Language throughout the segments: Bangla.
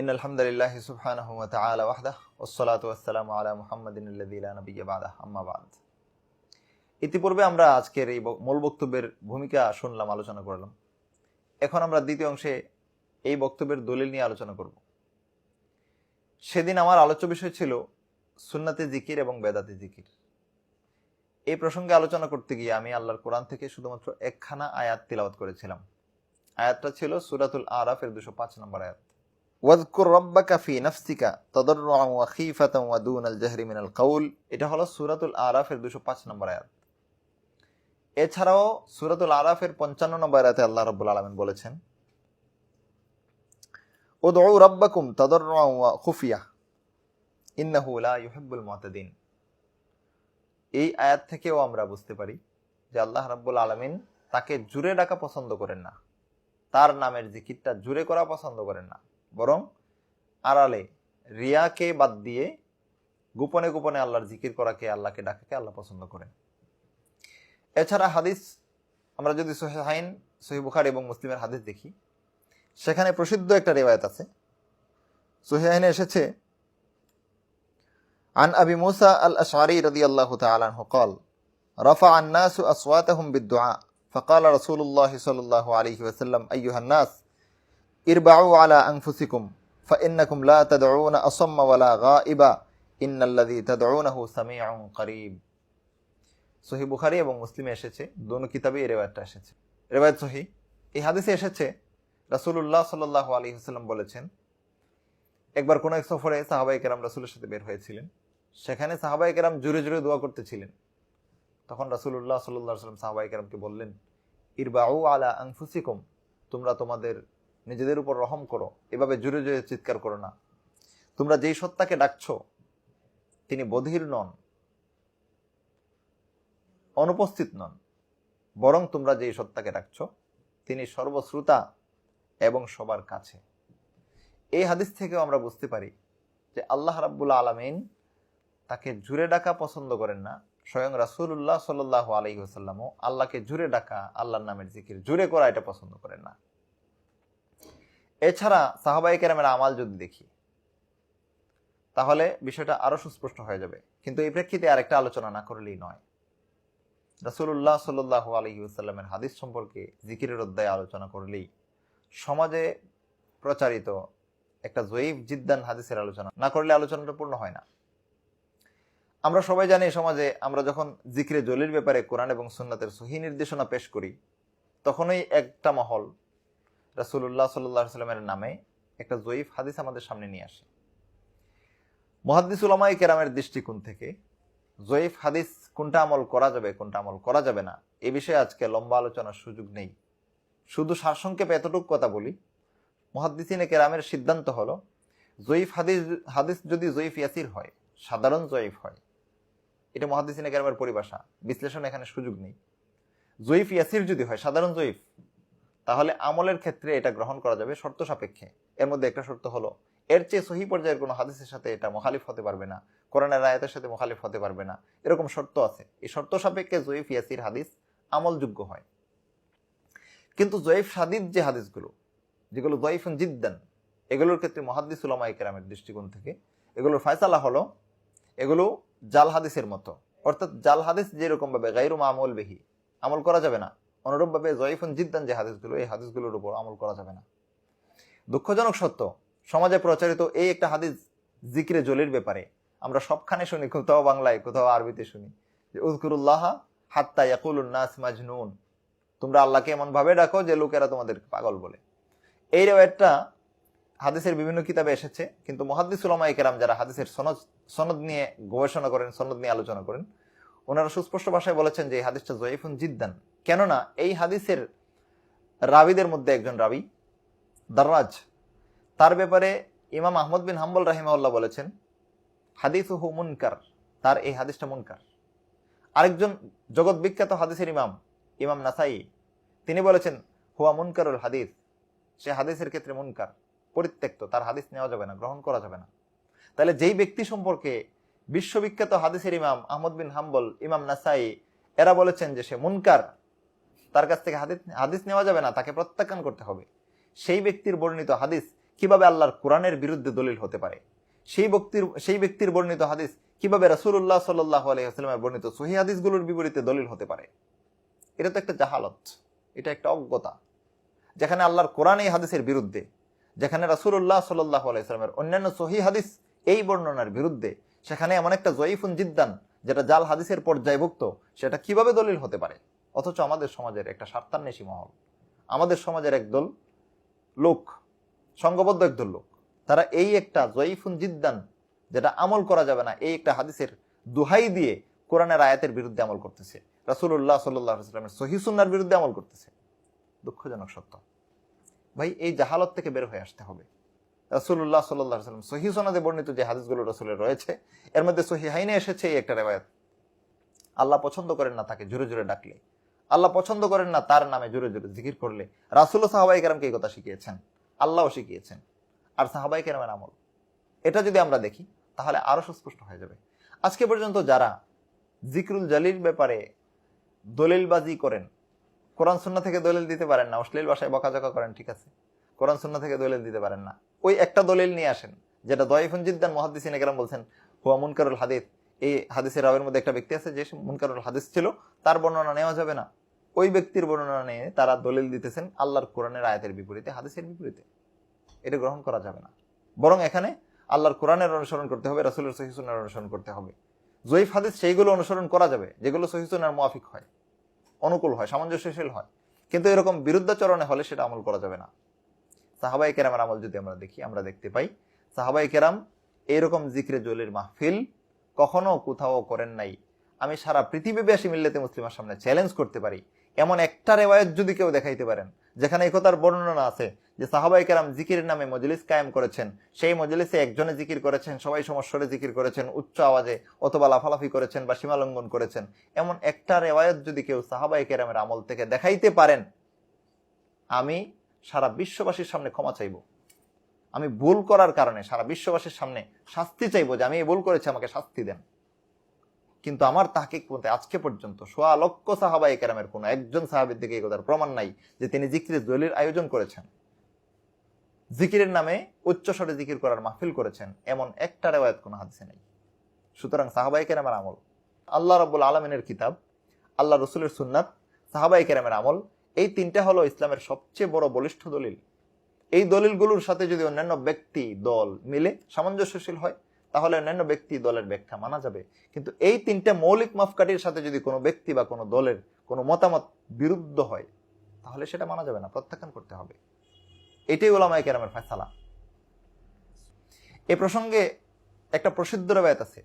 ইন আলহামদুলিল্লাহ সুবহান ওয়াহদাহ ওসলাত ওয়াসালাম আলা মুহাম্মদিনুল্লাহ নবীবাদাহ আম্মাবাদ ইতিপূর্বে আমরা আজকের এই মূল বক্তব্যের ভূমিকা শুনলাম, আলোচনা করলাম। এখন আমরা দ্বিতীয় অংশে এই বক্তব্যের দলিল নিয়ে আলোচনা করব। সেদিন আমার আলোচ্য বিষয় ছিল সুন্নাতে জিকির এবং বেদাতে জিকির। এই প্রসঙ্গে আলোচনা করতে গিয়ে আমি আল্লাহর কোরআন থেকে শুধুমাত্র একখানা আয়াত তিলাওয়াত করেছিলাম। আয়াতটা ছিল সুরাতুল আরাফের দুশো পাঁচ নম্বর আয়াত। ওয়াজকুর রব্বাকা ফি নাফসিকা তাদাররুআন ওয়া খীফাতান ওয়া দুনাল জাহরি মিনাল কাউল। এটা হলো সূরাতুল আরাফের 205 নম্বর আয়াত। এছাড়াও সূরাতুল আরাফের 55 নম্বর আয়াতে আল্লাহ রাব্বুল আলামিন বলেছেন, উদউ রাব্বাকুম তাদাররুআন ওয়া খুফিয়া, ইন্নাহু লা ইউহিব্বুল মুতাদিন। এই আয়াত থেকেও আমরা বুঝতে পারি যে আল্লাহ রাব্বুল আলামিন তাকে জুড়ে ডাকা পছন্দ করেন না। তার নামের জিকিরটা জুড়ে করা পছন্দ করেন না। বরং আড়ালে রিয়াকে বাদ দিয়ে গোপনে গোপনে আল্লাহর জিকির করাকে আল্লাহকে ডাকাকে আল্লাহ পছন্দ করেন এছাড়া হাদিস আমরা যদি সোহেহাইন সহি বুখার এবং মুসলিমের হাদিস দেখি সেখানে প্রসিদ্ধ একটা রেওয়ায়ত আছে সোহেহাইনে এসেছে عن أبي موسى الأشعري رضي الله تعالى عنه قال رفع الناس أصواتهم بالدعاء فقال رسول الله صلى الله عليه وسلم أيها الناس اربعوا على أنفسكم فإنكم لا تدعون أصم ولا غائبا إن الذي تدعونه سميع قريب সহি বুখারি এবং মুসলিমে এসেছে দোনো কিতাবে এই রেওয়ায়তটা এসেছে রেওয়ায়ত সহি এই হাদিসে এসেছে রাসূলুল্লাহ সাল্লাল্লাহু আলাইহি ওয়াসাল্লাম বলেছেন একবার কোন এক সফরে সাহাবাই কেরাম রাসূলের সাথে বের হয়েছিলেন সেখানে সাহাবাই কেরাম জোরে জোরে দোয়া করতেছিলেন তখন রাসূলুল্লাহ সাল্লাল্লাহু আলাইহি ওয়াসাল্লাম সাহাবাই কেরামকে বললেন ইরবাউ আলা আনফুসিকুম তোমরা তোমাদের নিজেদের উপর রহম করো। এভাবে জোরে জোরে চিৎকার করো না। তোমরা যেই সত্তাকে ডাকছো, তিনি বধির নন, অনুপস্থিত নন। বরং তোমরা যেই সত্তাকে ডাকছ, তিনি সর্বশ্রোতা এবং সবার কাছে। এই হাদিস থেকেও আমরা বুঝতে পারি যে আল্লাহ রাব্বুল আলামিন তাকে জুড়ে ডাকা পছন্দ করেন না। স্বয়ং রাসূলুল্লাহ সাল্লাল্লাহু আলাইহি ওয়াসাল্লামও আল্লাহকে জুড়ে ডাকা, আল্লাহর নামের জিকির জুড়ে করা এটা পছন্দ করেন না। এছাড়া সাহাবাই কেরামের আমাল যদি দেখি, তাহলে বিষয়টা আরও সুস্পষ্ট হয়ে যাবে। কিন্তু এই প্রেক্ষিতে আরেকটা আলোচনা না করলেই নয়। রাসূলুল্লাহ সাল্লাল্লাহু আলাইহি ওয়াসাল্লামের হাদিস সম্পর্কে জিকিরের অধ্যায়ে আলোচনা করলেই সমাজে প্রচারিত একটা জয়ীফ জিদ্দান হাদিসের আলোচনা না করলে আলোচনাটা পূর্ণ হয় না। আমরা সবাই জানি সমাজে আমরা যখন জিক্রে জলির ব্যাপারে কোরআন এবং সুন্নাতের সহি নির্দেশনা পেশ করি, তখনই একটা মহল রাসূলুল্লাহ সাল্লাহ সাল্লামের নামে একটা জয়ীফ হাদিস আমাদের সামনে নিয়ে আসে। মহাদ্দিস উলামাই কেরামের দৃষ্টিকোণ থেকে জয়ীফ হাদিস কোনটা আমল করা যাবে, কোনটা আমল করা যাবে না, এ বিষয়ে আজকে লম্বা আলোচনার সুযোগ নেই। শুধু সারসংক্ষেপে এতটুকু কথা বলি, মহাদ্দিসিনে কেরামের সিদ্ধান্ত হলো, জয়ীফ হাদিস হাদিস যদি জয়ীফ ইয়াসির হয়, সাধারণ জয়ীফ হয়, এটা মহাদ্দিসিনে কেরামের পরিভাষা, বিশ্লেষণ এখানে সুযোগ নেই। জয়ীফ ইয়াসির যদি হয়, সাধারণ জয়ীফ তাহলে আমলের ক্ষেত্রে এটা গ্রহণ করা যাবে শর্ত সাপেক্ষে। এর মধ্যে একটা শর্ত হলো, এর চেয়ে সহি পর্যায়ের কোনো হাদিসের সাথে এটা মোখালিফ হতে পারবে না। কোরআনের আয়াতের সাথে মোখালিফ হতে পারবে না। এরকম শর্ত আছে। এই শর্ত সাপেক্ষে জয়ীফ ইয়াসির হাদিস আমলযোগ্য হয়। কিন্তু জয়ীফ সাদিদ যে হাদিসগুলো, যেগুলো জয়ীফুন জিদ্দান, এগুলোর ক্ষেত্রে মহাদ্দিস উলামাই কেরামের দৃষ্টিকোণ থেকে, এগুলোর ফয়সালা হলো, এগুলো জাল হাদিসের মতো। অর্থাৎ জাল হাদিস যেরকম ভাবে গাইরু আমল বেহি আমল করা যাবে না। অনুরূপভাবে জয়ীফুন জিদ্দান যে হাদিসগুলো, এই হাদিসগুলোর উপর আমল করা যাবে না। দুঃখজনক সত্য, সমাজে প্রচারিত এই একটা হাদিস জিক্রে জলির ব্যাপারে আমরা সবখানে শুনি, কোথাও বাংলায়, কোথাও আরবিতে শুনি, যে উজকুরুল্লাহ হাত্তা ইয়াকুলুন নাস মাজনুন। তোমরা আল্লাহকে এমন ভাবে ডাকো যে লোকেরা তোমাদের পাগল বলে। এই রেওয়ায়তটা হাদিসের বিভিন্ন কিতাবে এসেছে, কিন্তু মহাদ্দিস উলামায়ে কেরাম যারা হাদিসের সনদ সনদ নিয়ে গবেষণা করেন, সনদ নিয়ে আলোচনা করেন, ওনারা সুস্পষ্ট ভাষায় বলেছেন যে এই হাদিসটা জয়ীফুন জিদ্দান। কেননা এই হাদিসের রাবিদের মধ্যে একজন রাবি দাররাজ তার ব্যাপারে ইমাম আহমদ বিন হাম্বল রাহিমাউল্লাহ বলেছেন হাদিস হু মুনকার তার এই হাদিসটা মুনকার। আরেকজন জগৎ বিখ্যাত হাদিসের ইমাম ইমাম নাসাই, তিনি বলেছেন, হুয়া মুনকারুল হাদিস সে হাদিসের ক্ষেত্রে মুনকার, পরিত্যক্ত, তার হাদিস নেওয়া যাবে না, গ্রহণ করা যাবে না। তাহলে যেই ব্যক্তি সম্পর্কে বিশ্ববিখ্যাত হাদিসের ইমাম আহমদ বিন হাম্বল, ইমাম নাসাই, এরা বলেছেন যে সে মুনকার তার কাছ থেকে হাদিস হাদিস নেওয়া যাবে না, তাকে প্রত্যাখ্যান করতে হবে। সেই ব্যক্তির বর্ণিত হাদিস কীভাবে আল্লাহর কোরআনের বিরুদ্ধে দলিল হতে পারে? সেই ব্যক্তির সেই ব্যক্তির বর্ণিত হাদিস কীভাবে রাসূলুল্লাহ সাল্লাহ আলহিহাস্লামের বর্ণিত সহি হাদিসগুলোর বিপরীতে দলিল হতে পারে? এটা তো একটা জাহালত, এটা একটা অজ্ঞতা। যেখানে আল্লাহর কোরআন এই হাদিসের বিরুদ্ধে, যেখানে রাসূলুল্লাহ সাল্লাহ আলাইস্লামের অন্যান্য সহি হাদিস এই বর্ণনার বিরুদ্ধে, সেখানে এমন একটা জয়ীফুন জিদ্দান, যেটা জাল হাদিসের পর্যায়ভুক্ত, সেটা কীভাবে দলিল হতে পারে? অথচ আমাদের সমাজের একটা স্বার্থান্বেষী মহল। আমাদের সমাজের একদল লোক, সংঘবদ্ধ একদল লোক, তারা এই একটা জয়ীফুন জিদ্দান যেটা আমল করা যাবে না, এই একটা হাদিসের দুহাই দিয়ে কোরআনের আয়াতের বিরুদ্ধে আমল করতেছে। রাসূলুল্লাহ সাল্লাহ সাল্লামের সহিসুন্নার বিরুদ্ধে আমল করতেছে। দুঃখজনক সত্য। ভাই, এই জাহালত থেকে বের হয়ে আসতে হবে। রাসূলুল্লাহ সাল্লাহ সাল্লাম সহি সনাদে বর্ণিত যে হাদিসগুলো রসুলের রয়েছে, এর মধ্যে সহি হাইনে এসেছে এই একটা রেবায়াত আল্লাহ পছন্দ করেন না তাকে জোরে জোরে ডাকলে। আল্লাহ পছন্দ করেন না, তার নামে জোরে জোরে জিকির করলে। রাসুল সাহাবাই কেরামকে এই কথা শিখিয়েছেন? আল্লাহও শিখিয়েছেন। আর সাহাবাই কেরামের আমল। এটা যদি আমরা দেখি, তাহলে আরও সুস্পষ্ট হয়ে যাবে। আজকে পর্যন্ত যারা জিকরুল জালির ব্যাপারে দলিলবাজি করেন, কোরআন সুন্না থেকে দলিল দিতে পারেন না, অশ্লীল ভাষায় বকাঝকা করেন, ঠিক আছে? কোরআন সুন্না থেকে দলিল দিতে পারেন না। ওই একটা দলিল নিয়ে আসেন, যেটা দয়ফুন জিদ্দান মহাদিসিন একরাম বলছেন, হুয়া মুনকারুল হাদিস। এই হাদিসের রাবের মধ্যে একটা ব্যক্তি আছে, যে মুনকারুল হাদিস ছিল, তার বর্ণনা নেওয়া যাবে না। ওই ব্যক্তির বর্ণনা নিয়ে তারা দলিল দিতেছেন আল্লাহর কোরআনের আয়াতের বিপরীতে, হাদিসের বিপরীতে। এটা গ্রহণ করা যাবে না। বরং এখানে আল্লাহর কোরআনের অনুসরণ করতে হবে, রাসুলের সহিসুনের অনুসরণ করতে হবে। জয়ীফ হাদিস সেইগুলো অনুসরণ করা যাবে, যেগুলো সহিসুনার মুয়াফিক হয়, অনুকূল হয়, সামঞ্জস্যশীল হয়। কিন্তু এরকম বিরুদ্ধাচরণে হলে সেটা আমল করা যাবে না। সাহাবাই কেরামের আমল যদি আমরা দেখি, আমরা দেখতে পাই সাহাবাই কেরাম এইরকম জিক্রে জলির মাহফিল কখনো কোথাও করেন নাই। আমি সারা পৃথিবীব্যাসী মিল্লেতে মুসলিমের সামনে চ্যালেঞ্জ করতে পারি। এমন একটা রেওয়ায়ত যদি কেউ দেখাইতে পারেন, যেখানে একতার বর্ণনা আছে যে সাহাবাই কেরাম জিকির নামে মজলিস কায়েম করেছেন, সেই মজলিসে একজনে জিকির করেছেন, সবাই সমস্বরে জিকির করেছেন, উচ্চ আওয়াজে অথবা লাফালাফি করেছেন বা সীমালঙ্ঘন করেছেন, এমন একটা রেওয়ায়ত যদি কেউ সাহাবাই কেরামের আমল থেকে দেখাইতে পারেন, আমি সারা বিশ্ববাসীর সামনে ক্ষমা চাইব। আমি ভুল করার কারণে সারা বিশ্ববাসীর সামনে শাস্তি চাইব যে আমি ভুল করেছি, আমাকে শাস্তি দেন। কিন্তু আমার তাহকিক তাকে আজকে পর্যন্ত সোয়া লক্ষ সাহাবাই কেরামের কোনো একজন সাহাবির দিকে এই কথার প্রমাণ নাই যে তিনি জিকিরের দলিল আয়োজন করেছেন। জিকিরের নামে উচ্চস্বরে জিকির করার মাহফিল করেছেন, এমন একটা রেওয়ায়ত কোনো হাদিসে নেই। সুতরাং সাহাবাই কেরামের আমল আল্লাহ রব্বুল আলমিনের কিতাব, আল্লাহ রসুলের সুন্নাত সাহাবাই কেরামের আমল, এই তিনটা হলো ইসলামের সবচেয়ে বড় বলিষ্ঠ দলিল। এই দলিলগুলোর সাথে যদি অন্যান্য ব্যক্তি, দল মিলে সামঞ্জস্যশীল হয় তাহলে অন্যান্য ব্যক্তি দলের ব্যাখ্যা মানা যাবে। কিন্তু এই তিনটা মৌলিক মাপকাঠির সাথে যদি কোনো ব্যক্তি বা কোনো দলের কোনো মতামত বিরুদ্ধ হয়, তাহলে সেটা মানা যাবে না, প্রত্যাখ্যান করতে হবে। এটাই ওলামায় কেরামের ফেসালা এ প্রসঙ্গে একটা প্রসিদ্ধ রেবায়ত আছে।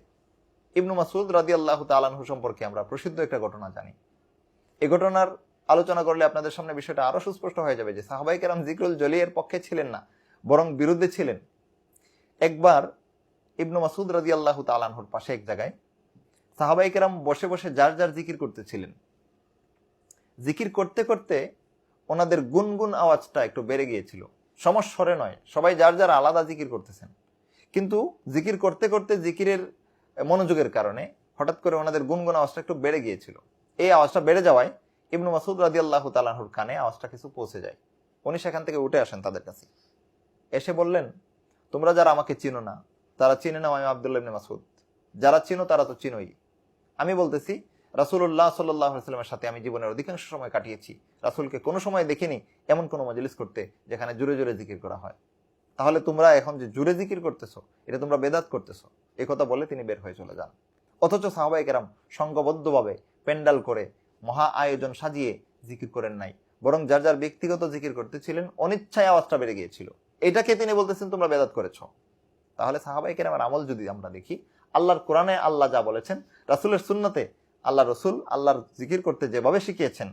ইবনু মাসুদ রাদি আল্লাহ তালানহু সম্পর্কে আমরা প্রসিদ্ধ একটা ঘটনা জানি। এ ঘটনার আলোচনা করলে আপনাদের সামনে বিষয়টা আরও সুস্পষ্ট হয়ে যাবে যে সাহাবাই কেরাম জিকরুল জলিয়ের পক্ষে ছিলেন না, বরং বিরুদ্ধে ছিলেন। একবার ইবনু মাসুদ রাজি আল্লাহ তালানহুর পাশে এক জায়গায় সাহাবাই কেরাম বসে বসে যার যার জিকির করতেছিলেন। জিকির করতে করতে ওনাদের গুনগুন আওয়াজটা একটু বেড়ে গিয়েছিল। সমস্বরে নয়, সবাই যার যার আলাদা জিকির করতেছেন। কিন্তু জিকির করতে করতে জিকিরের মনোযোগের কারণে হঠাৎ করে ওনাদের গুনগুন আওয়াজটা একটু বেড়ে গিয়েছিল। এই আওয়াজটা বেড়ে যাওয়ায় ইবনু মাসুদ রাজি আল্লাহ তালাহুর কানে আওয়াজটা কিছু পৌঁছে যায়। উনি সেখান থেকে উঠে আসেন তাদের কাছে। এসে বললেন, তোমরা যারা আমাকে চিনো না তারা চিনে নাও আমি আবদুল্লাহ মাসুদ যারা চিনো তারা তো চিনোই। আমি বলতেছি রাসুল্লাহ সাল্লামের সাথে আমি জীবনের অধিকাংশ সময় কাটিয়েছি। রাসুলকে কোনো সময় দেখিনি এমন কোনো মজলিস করতে যেখানে জুড়ে জুড়ে জিকির করা হয়। তাহলে তোমরা এখন যে জুড়ে জিকির করতেছো, এটা তোমরা বেদাত করতেছো এই কথা বলে তিনি বের হয়ে চলে যান। অথচ সাহবাই কেরাম সংঘবদ্ধভাবে প্যান্ডাল করে মহা আয়োজন সাজিয়ে জিকির করেন নাই। বরং যার যার ব্যক্তিগত জিকির করতেছিলেন, অনিচ্ছায় আওয়াজটা বেড়ে গিয়েছিল। এটাকে তিনি বলতেছেন, তোমরা বেদাত করেছ। তাহলে সাহাবাই কেরামের আমল যদি আমরা দেখি, আল্লাহর কোরআনে আল্লাহ যা বলেছেন, রাসুলের সুন্নতে আল্লাহ রসুল আল্লাহর জিকির করতে যেভাবে শিখিয়েছেন,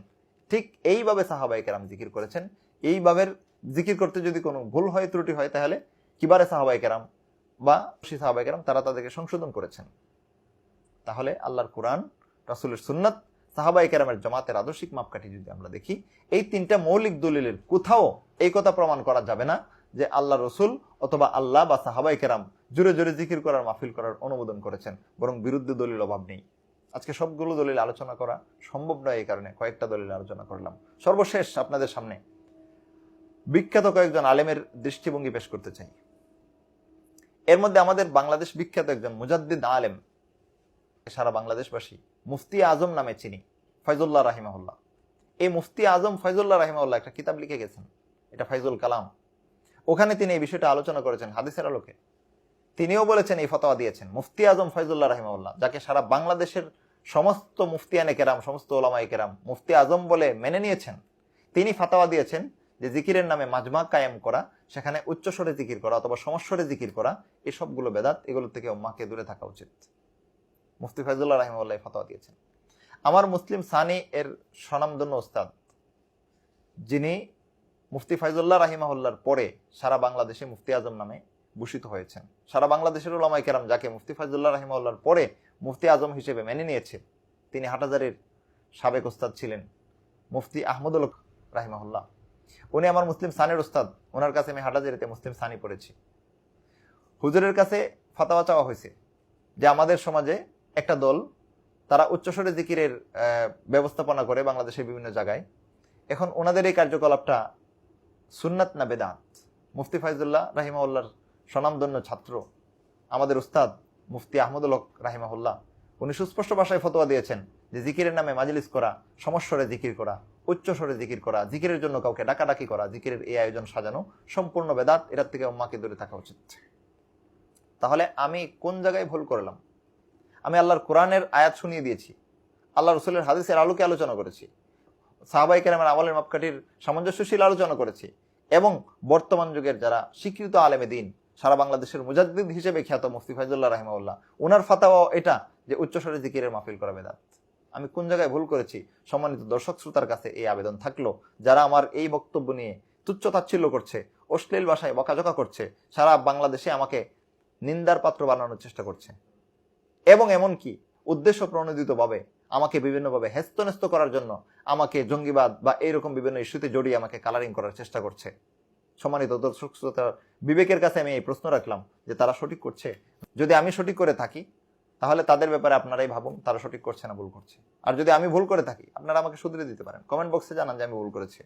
ঠিক এইভাবে সাহাবাই কেরাম জিকির করেছেন। এইভাবে জিকির করতে যদি কোনো ভুল হয়, ত্রুটি হয়, তাহলে কিবারে সাহাবাই কেরাম বা সাহাবাই কেরাম, তারা তাদেরকে সংশোধন করেছেন। তাহলে আল্লাহর কোরআন, রাসুলের সুন্নত, সাহাবাই কেরামের জমাতের আদর্শিক মাপকাঠি যদি আমরা দেখি, এই তিনটা মৌলিক দলিলের কোথাও এই কথা প্রমাণ করা যাবে না। যে আল্লাহ রসুল অথবা আল্লাহ বা সাহাবাই কেরাম জোরে জোরে জিকির করার, মাহফিল করার অনুমোদন করেছেন, বরং বিরুদ্ধে দলিল অভাব নেই। আজকে সবগুলো দলিল আলোচনা করা সম্ভব নয় এই কারণে কয়েকটা দলিল আলোচনা করলাম। সর্বশেষ আপনাদের সামনে বিখ্যাত কয়েকজন আলেমের দৃষ্টিভঙ্গি পেশ করতে চাই। এর মধ্যে আমাদের বাংলাদেশ বিখ্যাত একজন মুজাদ্দিদ আলেম সারা বাংলাদেশবাসী, মুফতি আজম নামে চিনি, ফয়জুল্লাহ রাহিমাহুল্লাহ। এই মুফতি আজম ফয়জুল্লাহ রাহিমাহুল্লাহ একটা কিতাব লিখে গেছেন, এটা ফয়জুল কালাম। ওখানে তিনি এই বিষয়টা আলোচনা করেছেন হাদিসের আলোকে। তিনিও বলেছেন, এই ফতোয়া দিয়েছেন মুফতি আজম ফয়জুল্লাহ রাহিমাউল্লাহ যাকে সারা বাংলাদেশের সমস্ত মুফতিয়ানে কেরাম, সমস্ত ওলামাই কেরাম মুফতি আজম বলে মেনে নিয়েছেন। তিনি ফাতাওয়া দিয়েছেন যে জিকিরের নামে মাজমা কায়েম করা, সেখানে উচ্চস্বরে জিকির করা অথবা সমস্বরে জিকির করা, এসবগুলো বেদাত, এগুলো থেকে মাকে দূরে থাকা উচিত। মুফতি ফয়জুল্লাহ রাহিমাউল্লাহ এই ফাতাওয়া দিয়েছেন। আমার মুসলিম সানি এর স্বনামধন্য ওস্তাদ, যিনি মুফতি ফাইজুল্লাহ রাহিমাহুল্লার পরে সারা বাংলাদেশে মুফতি আজম নামে ভূষিত হয়েছেন। সারা বাংলাদেশের ওলামাই কেরাম যাকে মুফতি ফাইজুল্লাহ রাহিমাহুল্লার পরে মুফতি আজম হিসেবে মেনে নিয়েছে তিনি হাটাজারের সাবেক ওস্তাদ ছিলেন মুফতি আহমদুল রাহিমাহুল্লাহ। উনি আমার মুসলিম সানের ওস্তাদ ওনার কাছে আমি হাটাজারিতে মুসলিম সানি পড়েছি। হুজুরের কাছে ফাতাওয়া চাওয়া হয়েছে যে আমাদের সমাজে একটা দল, তারা উচ্চস্বরে জিকিরের ব্যবস্থাপনা করে বাংলাদেশের বিভিন্ন জায়গায়। এখন ওনাদের এই কার্যকলাপটা সুন্নাত না বেদাত? মুফতি ফাইজুল্লাহ রাহিমাউল্লাহর স্বনামধন্য ছাত্র, আমাদের উস্তাদ মুফতি আহমদুল হক রাহিমাহুল্লাহ, উনি সুস্পষ্ট ভাষায় ফতোয়া দিয়েছেন যে জিকিরের নামে মাজলিস করা, সমস্বরে জিকির করা উচ্চ স্বরে জিকির করা, জিকিরের জন্য কাউকে ডাকাডাকি করা, জিকিরের এই আয়োজন সাজানো সম্পূর্ণ বেদাত, এটার থেকে উম্মাকে দূরে থাকা উচিত। তাহলে আমি কোন জায়গায় ভুল করলাম? আমি আল্লাহর কোরআনের আয়াত শুনিয়ে দিয়েছি, আল্লাহ রসুলের হাদিসের আলোকে আলোচনা করেছি সাহাবাই কেরামের আমলের মাপকাঠির সামঞ্জস্যশীল আলোচনা করেছি এবং বর্তমান যুগের যারা স্বীকৃত আলেমে দিন, সারা বাংলাদেশের মুজাদ্দিদ হিসেবে খ্যাত মুফতি ফাইজুল্লাহ রাহিমাউল্লাহ ওনার ফাতাওয়াও এটা যে উচ্চস্বরে জিকিরের মাহফিল করা বেদাত। আমি কোন জায়গায় ভুল করেছি? সম্মানিত দর্শক শ্রোতার কাছে এই আবেদন থাকল, যারা আমার এই বক্তব্য নিয়ে তুচ্ছ তাচ্ছিল্য করছে, অশ্লীল ভাষায় বকাঝকা করছে, সারা বাংলাদেশে আমাকে নিন্দার পাত্র বানানোর চেষ্টা করছে। এবং এমনকি উদ্দেশ্য প্রণোদিতভাবে আমাকে বিভিন্নভাবে হেস্তনেস্ত করার জন্য আমাকে জঙ্গিবাদ বা এইরকম বিভিন্ন ইস্যুতে জড়িয়ে আমাকে কালারিং করার চেষ্টা করছে। সম্মানিত দর্শক, শ্রোতা, বিবেকের কাছে আমি এই প্রশ্ন রাখলাম যে তারা সঠিক করছে। যদি আমি সঠিক করে থাকি, তাহলে তাদের ব্যাপারে আপনারাই ভাবুন, তারা সঠিক করছে না ভুল করছে। আর যদি আমি ভুল করে থাকি, আপনারা আমাকে শুধরে দিতে পারেন। কমেন্ট বক্সে জানান যে আমি ভুল করেছি।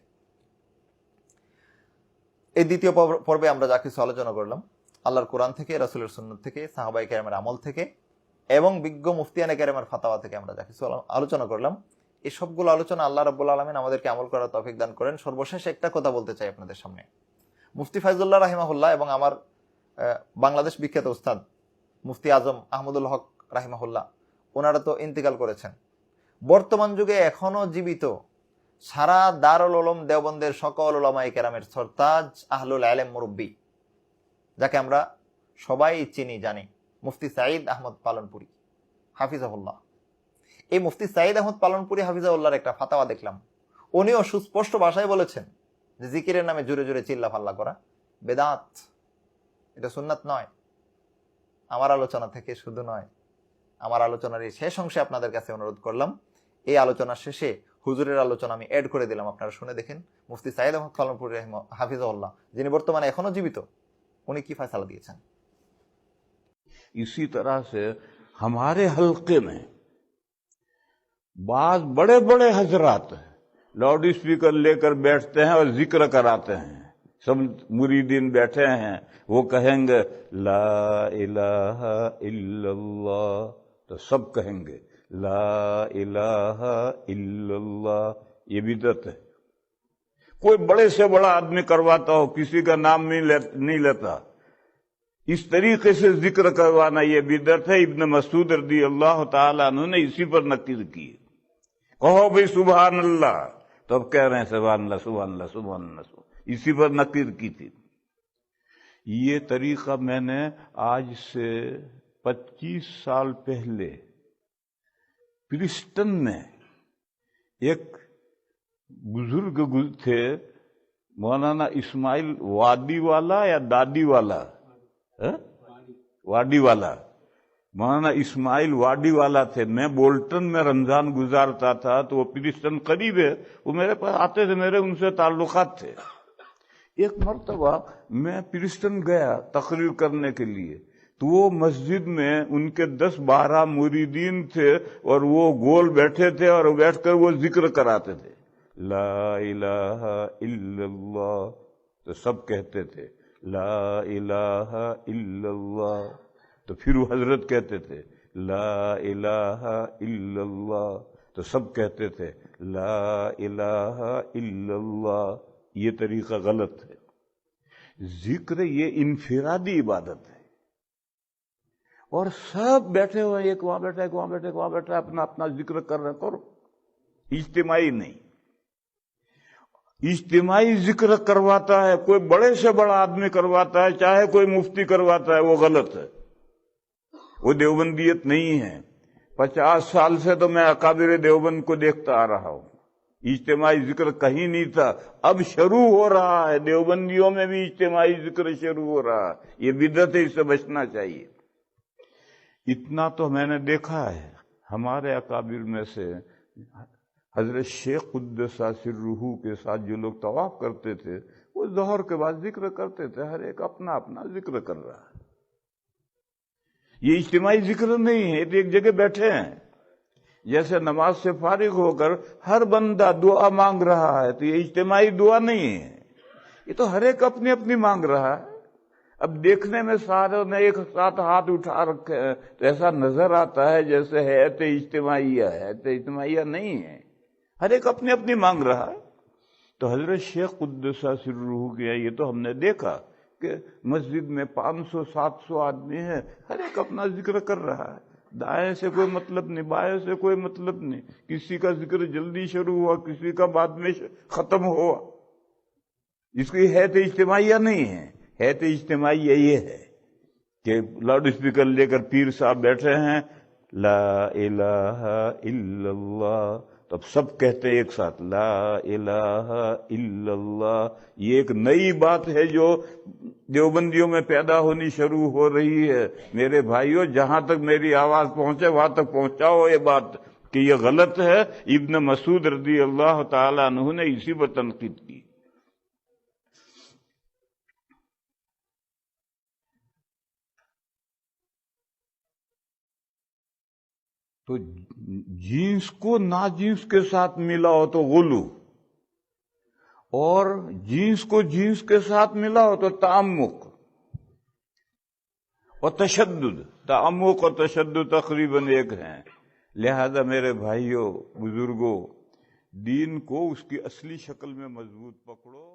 এই দ্বিতীয় পর্ব- পর্বে আমরা যা কিছু আলোচনা করলাম, আল্লাহর কোরআন থেকে, রাসুলের সুন্নত থেকে সাহাবাই কেরামের আমল থেকে এবং বিজ্ঞ মুফতিয়ানে কেরামের ফাতাওয়া থেকে আমরা যা কিছু আলোচনা করলাম। এই সবগুলো আলোচনা আল্লাহ রাব্বুল আলমিন আমাদেরকে আমল করার তৌফিক দান করেন। সর্বশেষ একটা কথা বলতে চাই আপনাদের সামনে। মুফতি ফাইজুল্লাহ রাহিমাহুল্লাহ এবং আমার বাংলাদেশ বিখ্যাত উস্তাদ মুফতি আজম আহমদুল হক রাহিমাহুল্লাহ, ওনারা তো ইন্তিকাল করেছেন। বর্তমান যুগে এখনও জীবিত সারা দারুল ওলম দেওবন্দের সকল ওলামাই কেরামের সরতাজ আহলুল আলেম মুরব্বী, যাকে আমরা সবাই চিনি, জানি। মুফতি সাঈদ আহমদ পালনপুরি, হাফিজাহুল্লাহ। এই মুফতি সাঈদ আহমদ পালনপুরি হাফিজাউল্লাহর একটা ফাতাওয়া দেখলাম। উনিও সুস্পষ্ট ভাষায় বলেছেন যে জিকিরের নামে জুড়ে জুড়ে চিল্লা ফাল্লা করা বেদাত। এটা সুন্নাত নয়। আমার আলোচনা থেকে শুধু নয়, আমার আলোচনার এই শেষ অংশে আপনাদের কাছে অনুরোধ করলাম, এই আলোচনার শেষে হুজুরের আলোচনা আমি অ্যাড করে দিলাম, আপনারা শুনে দেখেন। মুফতি সাইদ আহমদ পালনপুরি হাফিজাউল্লাহ যিনি বর্তমানে এখনও জীবিত, উনি কি ফয়সালা দিয়েছেন? اسی طرح سے ہمارے حلقے میں بعض بڑے بڑے حضرات لاؤڈ اسپیکر لے کر بیٹھتے ہیں اور ذکر کراتے ہیں۔ سب مریدین بیٹھے ہیں۔ وہ کہیں گے، لا الہ الا اللہ۔ تو سب کہیں گے، لا الہ الا اللہ۔ یہ بدت ہے۔ کوئی بڑے سے بڑا آدمی کرواتا ہو، کسی کا نام نہیں لیتا۔ اس طریقے سے ذکر کروانا یہ بدعت ہے ابن مسعود رضی اللہ تعالیٰ عنہ نے اسی پر نقل کی۔ کہو بھائی سبحان اللہ۔ تو اب کہہ رہے ہیں سبحان اللہ سبحان اللہ سبحان اللہ, سبحان اللہ۔ اسی پر نقل کی تھی۔ یہ طریقہ میں نے آج سے پچیس سال پہلے پرسٹن میں ایک بزرگ تھے مولانا اسماعیل وادی والا یا دادی والا؟ ہاں؟ واڈی والا۔ مولانا اسماعیل واڈی والا تھے۔ میں بولٹن میں رمضان گزارتا تھا تو وہ پرسٹن قریب ہے۔ وہ میرے پاس آتے تھے، میرے ان سے تعلقات تھے۔ ایک مرتبہ میں پرسٹن گیا تقریر کرنے کے لیے۔ تو وہ مسجد میں ان کے دس بارہ مریدین تھے اور وہ گول بیٹھے تھے اور بیٹھ کر وہ ذکر کراتے تھے۔ لا الہ الا اللہ تو سب کہتے تھے۔ لا الہ الا اللہ. تو پھر وہ حضرت کہتے تھے، لا الہ الا اللہ. تو سب کہتے تھے، لا الہ الا اللہ. یہ طریقہ غلط ہے. ذکر یہ انفرادی عبادت ہے. اور سب بیٹھے ہوئے ایک وہاں بیٹھا، ایک وہاں بیٹھا، ایک وہاں بیٹھا، اپنا اپنا ذکر کر رہے کرو. اجتماعی نہیں. اجتماعی ذکر کرواتا ہے، کوئی بڑے سے بڑا آدمی کرواتا ہے، چاہے کوئی مفتی کرواتا ہے، وہ غلط ہے۔ وہ دیوبندیت نہیں ہے۔ پچاس سال سے تو میں اکابر دیوبند کو دیکھتا آ رہا ہوں۔ اجتماعی ذکر کہیں نہیں تھا۔ اب شروع ہو رہا ہے۔ دیوبندیوں میں بھی اجتماعی ذکر شروع ہو رہا ہے۔ یہ بدت ہے، اس سے بچنا چاہیے۔ اتنا تو میں نے دیکھا ہے۔ ہمارے اکابر میں سے حضرت شیخ قدساثر روح کے ساتھ جو لوگ طواف کرتے تھے، وہ ظہر کے بعد ذکر کرتے تھے، ہر ایک اپنا اپنا ذکر کر رہا ہے۔ یہ اجتماعی ذکر نہیں ہے ایک جگہ بیٹھے ہیں۔ جیسے نماز سے فارغ ہو کر ہر بندہ دعا مانگ رہا ہے، تو یہ اجتماعی دعا نہیں ہے۔ یہ تو ہر ایک اپنی اپنی مانگ رہا ہے۔ اب دیکھنے میں سارے نے ایک ساتھ ہاتھ اٹھا رکھے ہیں، تو ایسا نظر آتا ہے جیسے حیت اجتماعیہ ہے۔ تو اجتماعیہ نہیں ہے۔ ہر ایک اپنی اپنی مانگ رہا ہے۔ تو حضرت شیخ قدسہ سر روح گیا یہ تو ہم نے دیکھا کہ مسجد میں پانچ سو، سات سو آدمی ہیں، ہر ایک اپنا ذکر کر رہا ہے۔ دائیں سے کوئی مطلب نہیں، بائیں سے کوئی مطلب نہیں۔ کسی کا ذکر جلدی شروع ہوا، کسی کا بعد میں ختم ہوا۔ اس کی ہے تو اجتماعیہ نہیں ہے۔ ہے تو اجتماعیہ یہ ہے کہ لاؤڈ اسپیکر لے کر پیر صاحب بیٹھے ہیں۔ لا الہ الا اللہ۔ تب سب کہتے ایک ساتھ، لا الہ الا اللہ، یہ ایک نئی بات ہے جو دیوبندیوں میں پیدا ہونی شروع ہو رہی ہے. میرے بھائیوں جہاں تک میری آواز پہنچے، وہاں تک پہنچاؤ یہ بات کہ یہ غلط ہے. ابن مسعود رضی اللہ تعالیٰ عنہ نے اسی پر تنقید کی. تو جینس کو نا جینس کے ساتھ ملا ہو تو غلو، اور جینس کو جینس کے ساتھ ملا ہو تو تعمق، اور تشدد، تعمق اور تشدد تقریباً ایک ہیں۔ لہذا میرے بھائیوں بزرگوں دین کو اس کی اصلی شکل میں مضبوط پکڑو۔